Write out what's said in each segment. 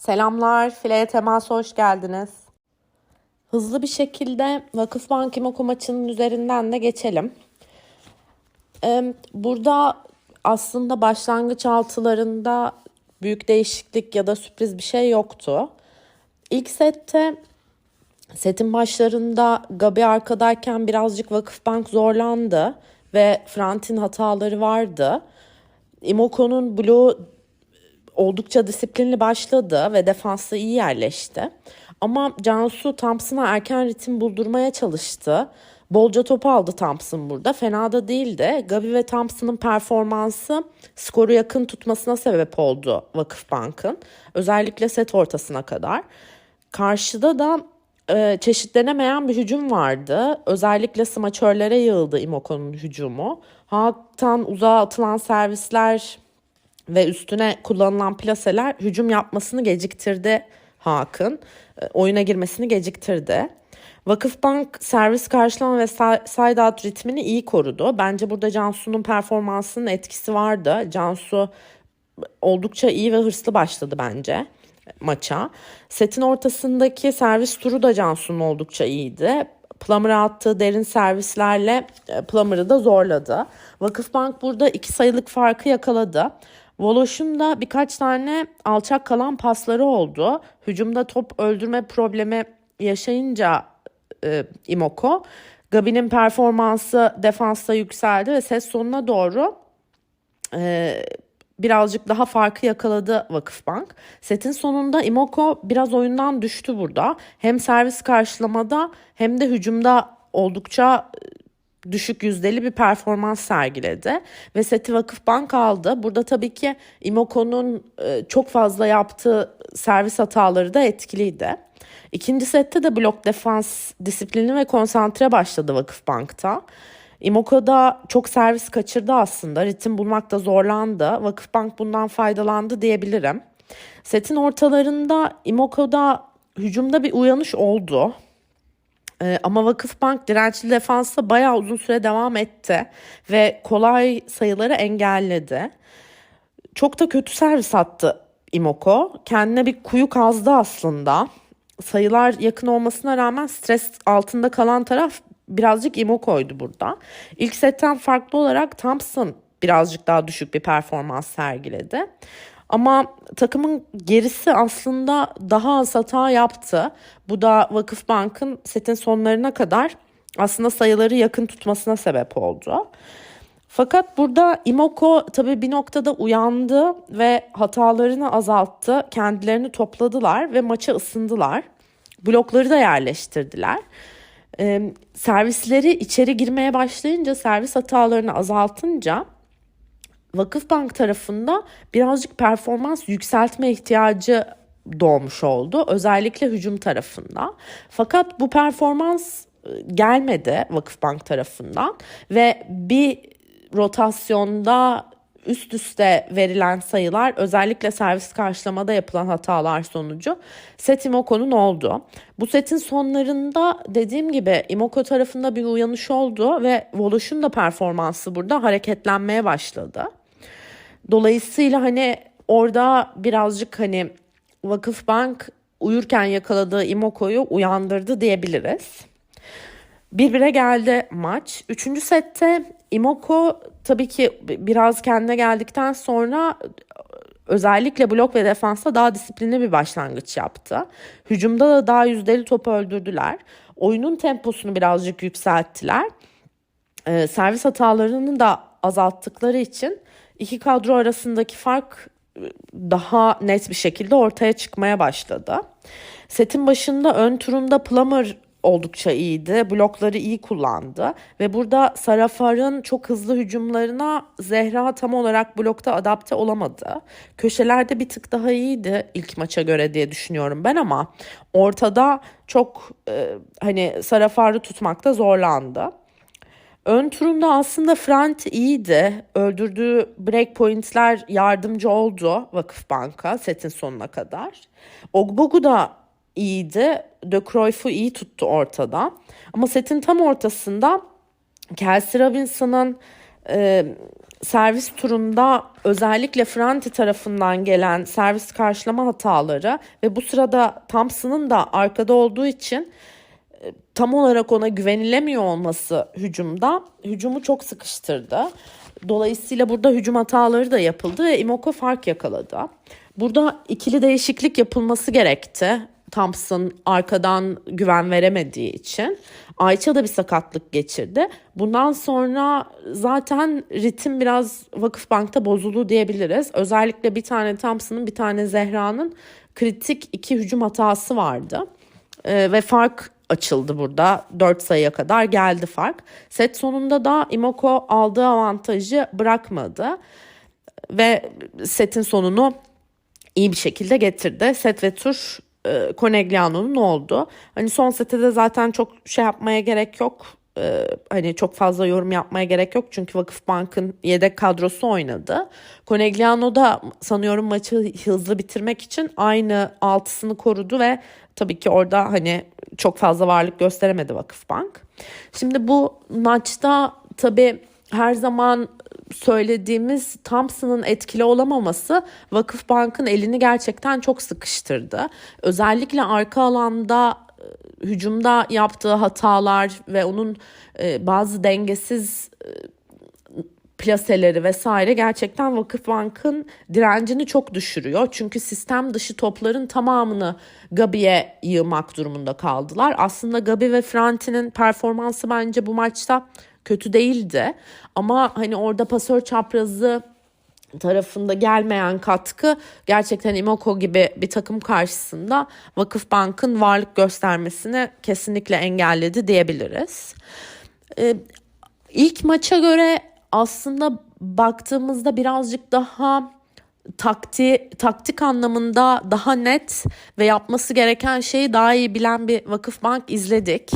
Selamlar, Fileye Temas'a hoş geldiniz. Hızlı bir şekilde Vakıfbank İmoko maçının üzerinden de geçelim. Burada aslında başlangıç altılarında büyük değişiklik ya da sürpriz bir şey yoktu. İlk sette setin başlarında Gabi arkadayken birazcık Vakıfbank zorlandı ve Frant'in hataları vardı. Imoko'nun bloğu oldukça disiplinli başladı ve defansa iyi yerleşti. Ama Cansu Thompson'a erken ritim buldurmaya çalıştı. Bolca top aldı Thompson burada. Fena da değildi. Gabi ve Thompson'ın performansı skoru yakın tutmasına sebep oldu Vakıfbank'ın. Özellikle set ortasına kadar. Karşıda da e, çeşitlenemeyen bir hücum vardı. Özellikle smaçörlere yığıldı Imoko'nun hücumu. Halktan uzağa atılan servisler ve üstüne kullanılan plaseler hücum yapmasını geciktirdi Haak'ın. E, Oyuna girmesini geciktirdi. Vakıfbank servis karşılama ve side out ritmini iyi korudu. Bence burada Cansu'nun performansının etkisi vardı. Cansu oldukça iyi ve hırslı başladı bence maça. Setin ortasındaki servis turu da Cansu'nun oldukça iyiydi. Plummer'a attığı derin servislerle e, Plummer'ı da zorladı. Vakıfbank burada iki sayılık farkı yakaladı. Voloş'un da birkaç tane alçak kalan pasları oldu. Hücumda top öldürme problemi yaşayınca e, Imoko, Gabi'nin performansı defansta yükseldi ve ses sonuna doğru e, birazcık daha farkı yakaladı Vakıfbank. Setin sonunda Imoko biraz oyundan düştü burada. Hem servis karşılamada hem de hücumda oldukça e, düşük yüzdeli bir performans sergiledi ve seti Vakıfbank aldı. Burada tabii ki Imoko'nun e, çok fazla yaptığı servis hataları da etkiliydi. İkinci sette de blok defans disiplini ve konsantre başladı Vakıfbank'ta. Imoko'da çok servis kaçırdı aslında. Ritim bulmakta zorlandı. Vakıfbank bundan faydalandı diyebilirim. Setin ortalarında Imoko'da hücumda bir uyanış oldu. Ee, ama Vakıfbank dirençli defansa bayağı uzun süre devam etti ve kolay sayıları engelledi. Çok da kötü servis attı Imoko. Kendine bir kuyu kazdı aslında. Sayılar yakın olmasına rağmen stres altında kalan taraf birazcık Imoko'ydu burada. İlk setten farklı olarak Thompson birazcık daha düşük bir performans sergiledi. Ama takımın gerisi aslında daha az hata yaptı. Bu da Vakıfbank'ın setin sonlarına kadar aslında sayıları yakın tutmasına sebep oldu. Fakat burada Imoko tabii bir noktada uyandı ve hatalarını azalttı. Kendilerini topladılar ve maça ısındılar. Blokları da yerleştirdiler. Ee, servisleri içeri girmeye başlayınca, servis hatalarını azaltınca Vakıfbank tarafında birazcık performans yükseltme ihtiyacı doğmuş oldu. Özellikle hücum tarafında. Fakat bu performans e, gelmedi Vakıfbank tarafından ve bir rotasyonda üst üste verilen sayılar özellikle servis karşılamada yapılan hatalar sonucu set Imoko'nun oldu. Bu setin sonlarında dediğim gibi Imoko tarafında bir uyanış oldu ve Voloş'un da performansı burada hareketlenmeye başladı. Dolayısıyla hani orada birazcık hani Vakıfbank uyurken yakaladığı Imoko'yu uyandırdı diyebiliriz. Birbire geldi maç. Üçüncü sette Imoko tabii ki biraz kendine geldikten sonra özellikle blok ve defansta daha disiplinli bir başlangıç yaptı. Hücumda da daha yüzdeli top öldürdüler. Oyunun temposunu birazcık yükselttiler. Ee, servis hatalarını da azalttıkları için iki kadro arasındaki fark e, daha net bir şekilde ortaya çıkmaya başladı. Setin başında ön turunda Plummer oldukça iyiydi. Blokları iyi kullandı ve burada Sarafar'ın çok hızlı hücumlarına Zehra tam olarak blokta adapte olamadı. Köşelerde bir tık daha iyiydi ilk maça göre diye düşünüyorum ben ama ortada çok e, hani Sarafar'ı tutmakta zorlandı. Ön turunda aslında Frant iyiydi. Öldürdüğü breakpointler yardımcı oldu Vakıfbank'a setin sonuna kadar. Ogbogu da iyiydi. De Cruyff'u iyi tuttu ortada. Ama setin tam ortasında Kelsey Robinson'ın e, servis turunda özellikle Franti tarafından gelen servis karşılama hataları ve bu sırada Thompson'ın da arkada olduğu için tam olarak ona güvenilemiyor olması hücumda hücumu çok sıkıştırdı. Dolayısıyla burada hücum hataları da yapıldı ve Imoko fark yakaladı. Burada ikili değişiklik yapılması gerekti. Thompson arkadan güven veremediği için. Ayça da bir sakatlık geçirdi. Bundan sonra zaten ritim biraz Vakıfbank'ta bozuldu diyebiliriz. Özellikle bir tane Thompson'ın bir tane Zehra'nın kritik iki hücum hatası vardı. Ee, ve fark açıldı burada. 4 sayıya kadar geldi fark. Set sonunda da Imoko aldığı avantajı bırakmadı. Ve setin sonunu iyi bir şekilde getirdi. Set ve tur e, Conegliano'nun oldu. Hani son sete de zaten çok şey yapmaya gerek yok. E, hani çok fazla yorum yapmaya gerek yok. Çünkü Vakıfbank'ın yedek kadrosu oynadı. Conegliano da sanıyorum maçı hızlı bitirmek için aynı altısını korudu ve tabii ki orada hani çok fazla varlık gösteremedi Vakıfbank. Şimdi bu maçta tabii her zaman söylediğimiz Thompson'ın etkili olamaması Vakıfbank'ın elini gerçekten çok sıkıştırdı. Özellikle arka alanda hücumda yaptığı hatalar ve onun e, bazı dengesiz e, plaseleri vesaire gerçekten Vakıfbank'ın direncini çok düşürüyor. Çünkü sistem dışı topların tamamını Gabi'ye yığmak durumunda kaldılar. Aslında Gabi ve Franti'nin performansı bence bu maçta kötü değildi. Ama hani orada pasör çaprazı tarafında gelmeyen katkı gerçekten Imoko gibi bir takım karşısında Vakıfbank'ın varlık göstermesini kesinlikle engelledi diyebiliriz. Ee, ilk maça göre aslında baktığımızda birazcık daha takti, taktik anlamında daha net ve yapması gereken şeyi daha iyi bilen bir Vakıfbank izledik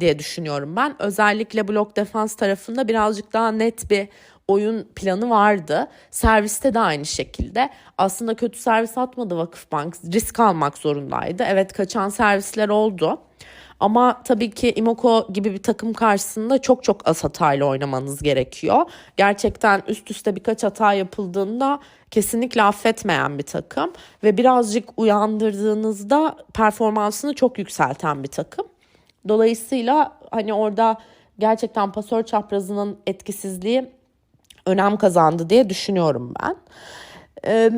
diye düşünüyorum ben. Özellikle blok defans tarafında birazcık daha net bir oyun planı vardı. Serviste de aynı şekilde. Aslında kötü servis atmadı Vakıfbank. Risk almak zorundaydı. Evet kaçan servisler oldu. Ama tabii ki Imoko gibi bir takım karşısında çok çok az hatayla oynamanız gerekiyor. Gerçekten üst üste birkaç hata yapıldığında kesinlikle affetmeyen bir takım ve birazcık uyandırdığınızda performansını çok yükselten bir takım. Dolayısıyla hani orada gerçekten pasör çaprazının etkisizliği önem kazandı diye düşünüyorum ben. Ee,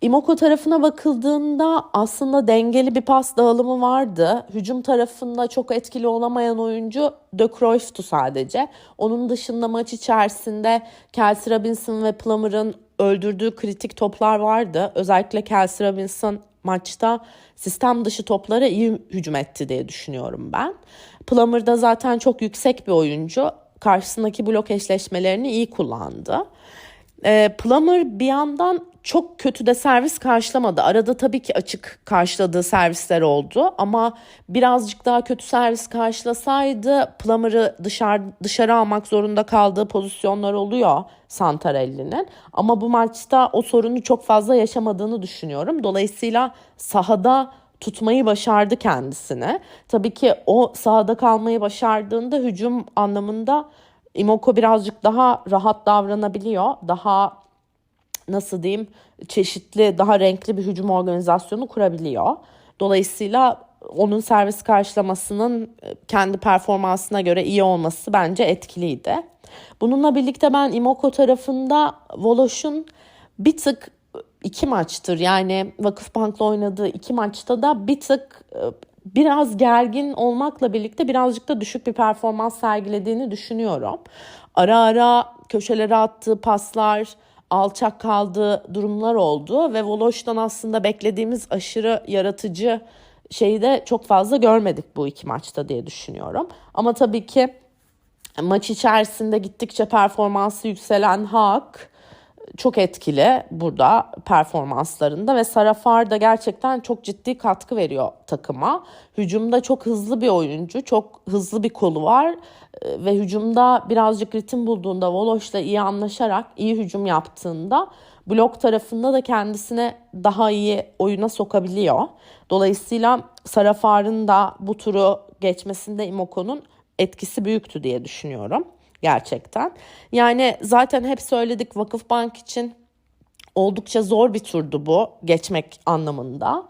Imoko tarafına bakıldığında aslında dengeli bir pas dağılımı vardı. Hücum tarafında çok etkili olamayan oyuncu De Cruyff'tu sadece. Onun dışında maç içerisinde Kelsey Robinson ve Plummer'ın öldürdüğü kritik toplar vardı. Özellikle Kelsey Robinson maçta sistem dışı toplara iyi hücum etti diye düşünüyorum ben. Plummer da zaten çok yüksek bir oyuncu. Karşısındaki blok eşleşmelerini iyi kullandı. E, Plummer bir yandan çok kötü de servis karşılamadı. Arada tabii ki açık karşıladığı servisler oldu ama birazcık daha kötü servis karşılasaydı Plummer'ı dışarı, dışarı almak zorunda kaldığı pozisyonlar oluyor Santarelli'nin. Ama bu maçta o sorunu çok fazla yaşamadığını düşünüyorum. Dolayısıyla sahada tutmayı başardı kendisine. Tabii ki o sahada kalmayı başardığında hücum anlamında Imoko birazcık daha rahat davranabiliyor. Daha nasıl diyeyim çeşitli daha renkli bir hücum organizasyonu kurabiliyor. Dolayısıyla onun servis karşılamasının e, kendi performansına göre iyi olması bence etkiliydi. Bununla birlikte ben Imoko tarafında Voloş'un bir tık iki maçtır yani Vakıfbank'la oynadığı iki maçta da bir tık e, biraz gergin olmakla birlikte birazcık da düşük bir performans sergilediğini düşünüyorum. Ara ara köşelere attığı paslar, alçak kaldığı durumlar oldu ve Voloş'tan aslında beklediğimiz aşırı yaratıcı şeyi de çok fazla görmedik bu iki maçta diye düşünüyorum. Ama tabii ki maç içerisinde gittikçe performansı yükselen Hak çok etkili burada performanslarında ve Sarafar da gerçekten çok ciddi katkı veriyor takıma. Hücumda çok hızlı bir oyuncu, çok hızlı bir kolu var ee, ve hücumda birazcık ritim bulduğunda Voloş'la iyi anlaşarak iyi hücum yaptığında blok tarafında da kendisine daha iyi oyuna sokabiliyor. Dolayısıyla Sarafar'ın da bu turu geçmesinde Imoko'nun etkisi büyüktü diye düşünüyorum. Gerçekten. Yani zaten hep söyledik Vakıfbank için oldukça zor bir turdu bu geçmek anlamında.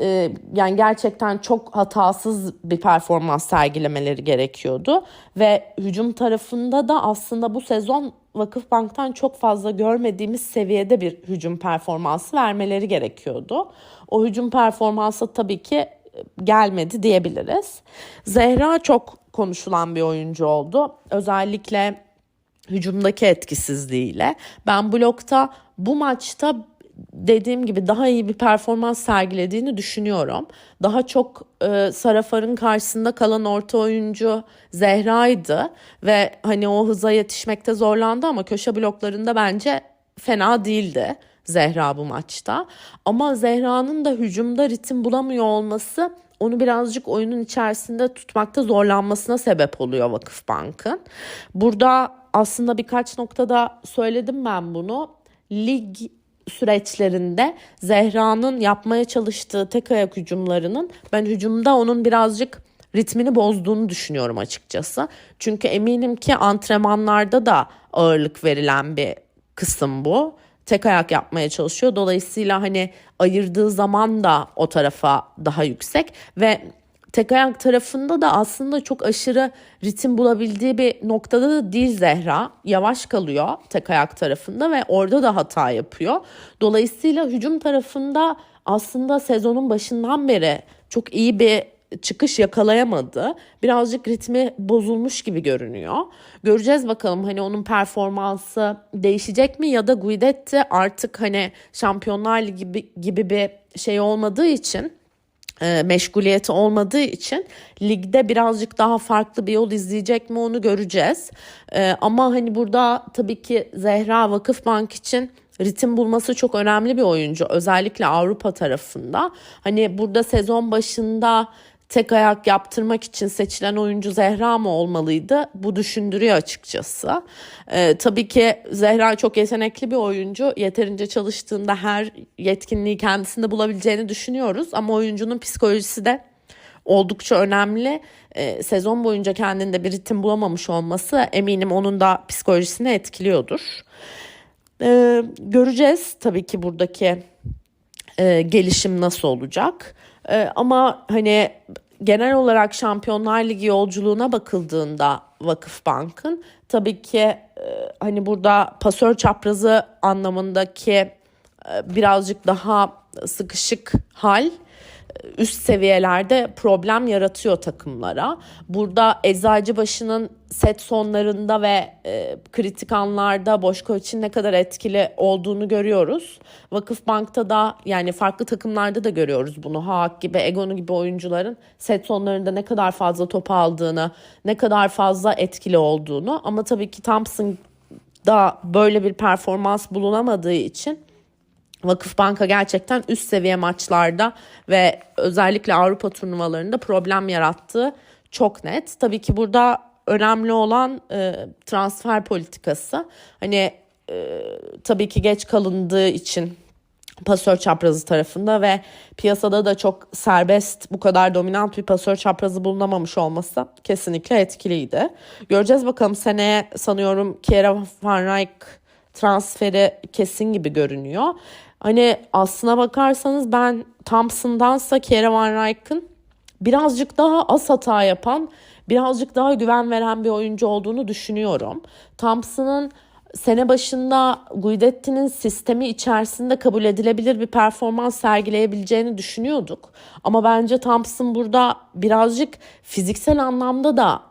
Ee, yani gerçekten çok hatasız bir performans sergilemeleri gerekiyordu ve hücum tarafında da aslında bu sezon Vakıfbank'tan çok fazla görmediğimiz seviyede bir hücum performansı vermeleri gerekiyordu. O hücum performansı tabii ki gelmedi diyebiliriz. Zehra çok konuşulan bir oyuncu oldu. Özellikle hücumdaki etkisizliğiyle. Ben blokta bu maçta dediğim gibi daha iyi bir performans sergilediğini düşünüyorum. Daha çok e, Sarafar'ın karşısında kalan orta oyuncu Zehra'ydı ve hani o hıza yetişmekte zorlandı ama köşe bloklarında bence fena değildi Zehra bu maçta. Ama Zehra'nın da hücumda ritim bulamıyor olması onu birazcık oyunun içerisinde tutmakta zorlanmasına sebep oluyor Vakıfbank'ın. Burada aslında birkaç noktada söyledim ben bunu. Lig süreçlerinde Zehra'nın yapmaya çalıştığı tek ayak hücumlarının ben hücumda onun birazcık ritmini bozduğunu düşünüyorum açıkçası. Çünkü eminim ki antrenmanlarda da ağırlık verilen bir kısım bu. Tek ayak yapmaya çalışıyor. Dolayısıyla hani ayırdığı zaman da o tarafa daha yüksek ve tek ayak tarafında da aslında çok aşırı ritim bulabildiği bir noktada da değil Zehra. Yavaş kalıyor tek ayak tarafında ve orada da hata yapıyor. Dolayısıyla hücum tarafında aslında sezonun başından beri çok iyi bir çıkış yakalayamadı. Birazcık ritmi bozulmuş gibi görünüyor. Göreceğiz bakalım hani onun performansı değişecek mi ya da Guidetti artık hani Şampiyonlar Ligi gibi, gibi bir şey olmadığı için e, meşguliyeti olmadığı için ligde birazcık daha farklı bir yol izleyecek mi onu göreceğiz. E, ama hani burada tabii ki Zehra Vakıfbank için ritim bulması çok önemli bir oyuncu özellikle Avrupa tarafında. Hani burada sezon başında tek ayak yaptırmak için seçilen oyuncu Zehra mı olmalıydı? Bu düşündürüyor açıkçası. Ee, tabii ki Zehra çok yetenekli bir oyuncu. Yeterince çalıştığında her yetkinliği kendisinde bulabileceğini düşünüyoruz. Ama oyuncunun psikolojisi de oldukça önemli. Ee, sezon boyunca kendinde bir ritim bulamamış olması eminim onun da psikolojisini etkiliyordur. Ee, göreceğiz tabii ki buradaki e, gelişim nasıl olacak. E, ama hani genel olarak Şampiyonlar Ligi yolculuğuna bakıldığında Vakıfbank'ın tabii ki e, hani burada pasör çaprazı anlamındaki e, birazcık daha sıkışık hal üst seviyelerde problem yaratıyor takımlara. Burada Eczacıbaşı'nın set sonlarında ve e, kritik anlarda Boşkoviç'in ne kadar etkili olduğunu görüyoruz. Vakıfbank'ta da yani farklı takımlarda da görüyoruz bunu. Haak gibi, Egonu gibi oyuncuların set sonlarında ne kadar fazla top aldığını, ne kadar fazla etkili olduğunu. Ama tabii ki Thompson da böyle bir performans bulunamadığı için Vakıfbank'a gerçekten üst seviye maçlarda ve özellikle Avrupa turnuvalarında problem yarattığı çok net. Tabii ki burada önemli olan e, transfer politikası. Hani e, tabii ki geç kalındığı için pasör çaprazı tarafında ve piyasada da çok serbest bu kadar dominant bir pasör çaprazı bulunamamış olması kesinlikle etkiliydi. Göreceğiz bakalım seneye sanıyorum Kiera Van Rijk transferi kesin gibi görünüyor. Hani aslına bakarsanız ben Thompson'dansa Kere Van Rijk'ın birazcık daha az hata yapan, birazcık daha güven veren bir oyuncu olduğunu düşünüyorum. Thompson'ın sene başında Guidetti'nin sistemi içerisinde kabul edilebilir bir performans sergileyebileceğini düşünüyorduk. Ama bence Thompson burada birazcık fiziksel anlamda da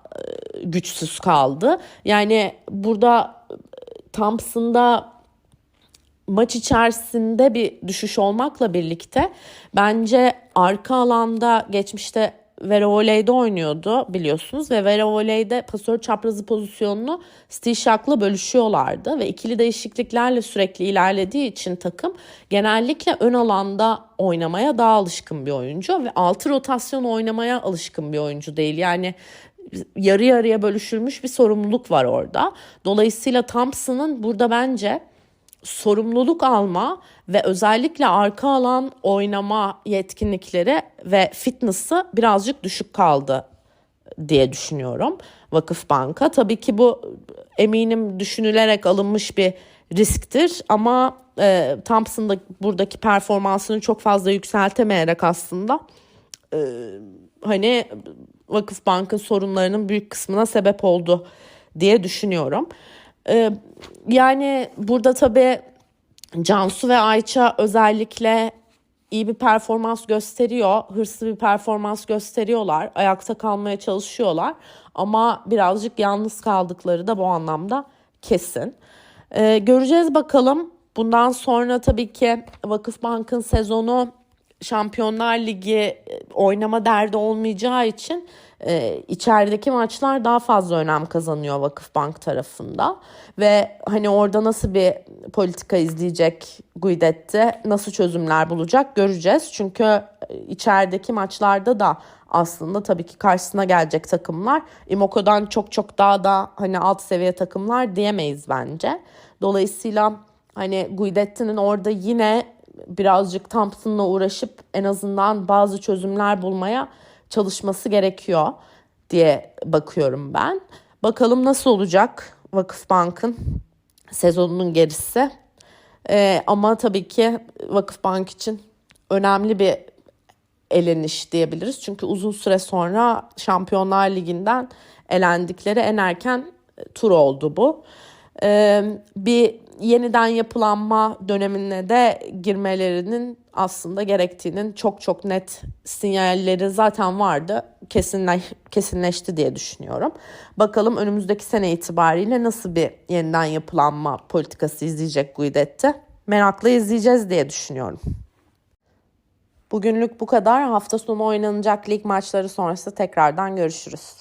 güçsüz kaldı. Yani burada Thompson'da maç içerisinde bir düşüş olmakla birlikte bence arka alanda geçmişte Vera Oley'de oynuyordu biliyorsunuz ve Vera Oley'de pasör çaprazı pozisyonunu Stishak'la bölüşüyorlardı ve ikili değişikliklerle sürekli ilerlediği için takım genellikle ön alanda oynamaya daha alışkın bir oyuncu ve altı rotasyon oynamaya alışkın bir oyuncu değil. Yani yarı yarıya bölüşülmüş bir sorumluluk var orada. Dolayısıyla Thompson'ın burada bence sorumluluk alma ve özellikle arka alan oynama yetkinlikleri ve fitness'ı birazcık düşük kaldı diye düşünüyorum. Vakıfbank'a. Tabii ki bu eminim düşünülerek alınmış bir risktir ama e, Thompson da buradaki performansını çok fazla yükseltemeyerek aslında e, hani Vakıfbank'ın sorunlarının büyük kısmına sebep oldu diye düşünüyorum. E, yani burada tabii Cansu ve Ayça özellikle iyi bir performans gösteriyor. Hırslı bir performans gösteriyorlar. Ayakta kalmaya çalışıyorlar. Ama birazcık yalnız kaldıkları da bu anlamda kesin. Ee, göreceğiz bakalım. Bundan sonra tabii ki Vakıfbank'ın sezonu Şampiyonlar Ligi e, oynama derdi olmayacağı için e, içerideki maçlar daha fazla önem kazanıyor Vakıfbank tarafında ve hani orada nasıl bir politika izleyecek Guidetti, nasıl çözümler bulacak göreceğiz. Çünkü e, içerideki maçlarda da aslında tabii ki karşısına gelecek takımlar Imoko'dan çok çok daha da hani alt seviye takımlar diyemeyiz bence. Dolayısıyla hani Guidetti'nin orada yine birazcık Thompson'la uğraşıp en azından bazı çözümler bulmaya çalışması gerekiyor diye bakıyorum ben. Bakalım nasıl olacak Vakıfbank'ın sezonunun gerisi. Ee, ama tabii ki Vakıfbank için önemli bir eleniş diyebiliriz. Çünkü uzun süre sonra Şampiyonlar Ligi'nden elendikleri en erken tur oldu bu. Ee, bir yeniden yapılanma dönemine de girmelerinin aslında gerektiğinin çok çok net sinyalleri zaten vardı. Kesinle, kesinleşti diye düşünüyorum. Bakalım önümüzdeki sene itibariyle nasıl bir yeniden yapılanma politikası izleyecek Guidetti. Merakla izleyeceğiz diye düşünüyorum. Bugünlük bu kadar. Hafta sonu oynanacak lig maçları sonrası tekrardan görüşürüz.